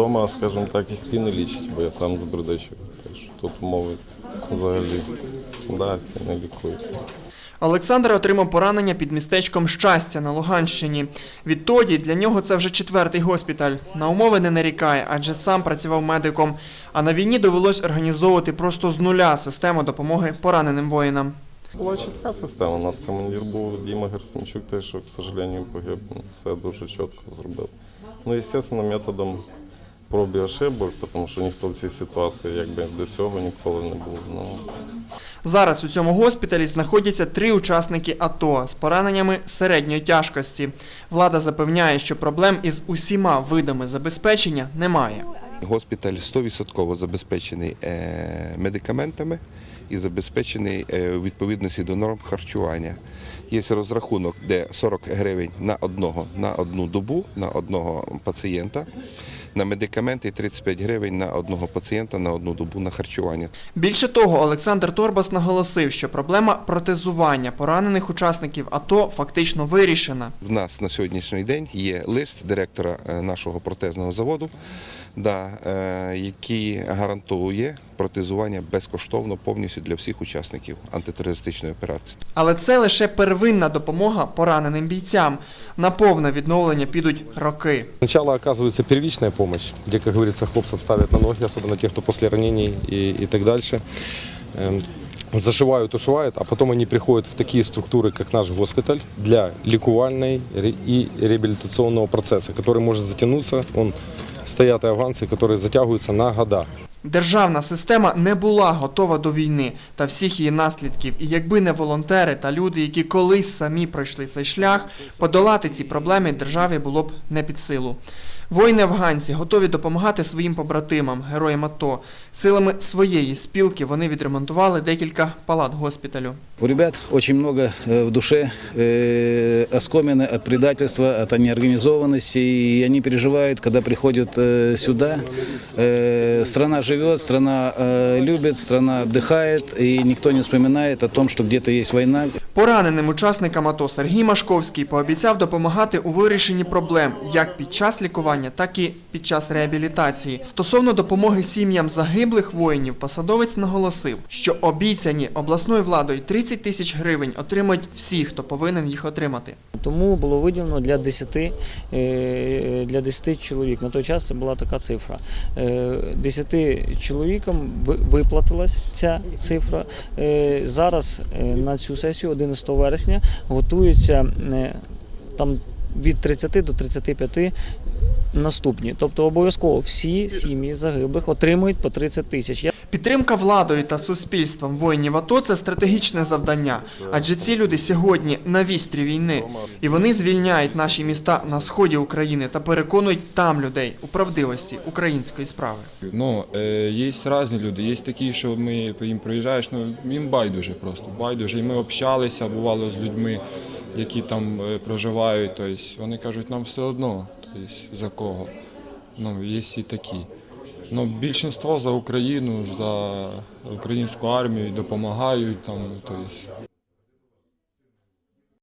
вдома, скажімо так, і стіни лічить, бо я сам з Бердичева. Так тут умови взагалі да, стіни лікують. Олександр отримав поранення під містечком Щастя на Луганщині. Відтоді для нього це вже четвертий госпіталь. На умови не нарікає, адже сам працював медиком. А на війні довелось організовувати просто з нуля систему допомоги пораненим воїнам. Була чітка система. У нас командир був Діма Герсимчук, теж, що, к сожалению, погиб. Все дуже чітко зробив. Ну, звісно, методом проб і ошибок, тому що ніхто в цій ситуації якби до цього ніколи не був. Ну, Зараз у цьому госпіталі знаходяться три учасники АТО з пораненнями середньої тяжкості. Влада запевняє, що проблем із усіма видами забезпечення немає. Госпіталь 100% забезпечений е, медикаментами і забезпечений е, у відповідності до норм харчування. Є розрахунок, де 40 гривень на одного на одну добу на одного пацієнта. На медикаменти і 35 гривень на одного пацієнта на одну добу на харчування. Більше того, Олександр Торбас наголосив, що проблема протезування поранених учасників АТО фактично вирішена. В нас на сьогоднішній день є лист директора е, нашого протезного заводу, да, е, який гарантує протезування безкоштовно повністю для всіх учасників антитерористичної операції. Але це лише первинна допомога пораненим бійцям. На повне відновлення підуть роки. Сначала оказывается первичная помощь, где, как говорится, хлопцев ставят на ноги, особенно тех, кто после ранений и, и так дальше. Эм, Зашивают, ушивают, а потом они приходят в такие структуры, как наш госпиталь, для ликувальной ре- и реабилитационного процесса, который может затянуться. Он, стоят и афганцы, которые затягиваются на года. Державна система не була готова до війни та всіх її наслідків. І якби не волонтери та люди, які колись самі пройшли цей шлях, подолати ці проблеми державі було б не під силу. Воїни-афганці готові допомагати своїм побратимам, героям АТО. Силами своєї спілки вони відремонтували декілька палат госпіталю. У ребят очень много э, в душе э, оскомины от предательства, от неорганизованности, и они переживают, когда приходят э, сюда. Э, страна живет, страна э, любит, страна отдыхает, и никто не вспоминает о том, что где-то есть война, Пораненим учасникам АТО Сергій Машковський пообіцяв допомагати у вирішенні проблем як під час лікування, так і під час реабілітації. Стосовно допомоги сім'ям загиблих воїнів, посадовець наголосив, що обіцяні обласною владою 30 тисяч гривень отримають всі, хто повинен їх отримати. Тому було виділено для 10, е, для 10 чоловік. На той час це була така цифра. Е, 10 чоловікам виплатилася ця цифра. Е, Зараз е, на цю сесію, 11 вересня, готуються е, там від 30 до 35 наступні. Тобто обов'язково всі сім'ї загиблих отримують по 30 тисяч. Підтримка владою та суспільством воїнів АТО – це стратегічне завдання, адже ці люди сьогодні на вістрі війни, і вони звільняють наші міста на сході України та переконують там людей у правдивості української справи. Ну, е, є різні люди, є такі, що ми їм проїжджаєш, ну їм байдуже просто, байдуже. І ми общалися, бувало з людьми, які там е, проживають. Тобто вони кажуть, нам все одно, тобто, за кого. Ну, є і такі. Ну, більшість за Україну, за українську армію допомагають там. Тобто,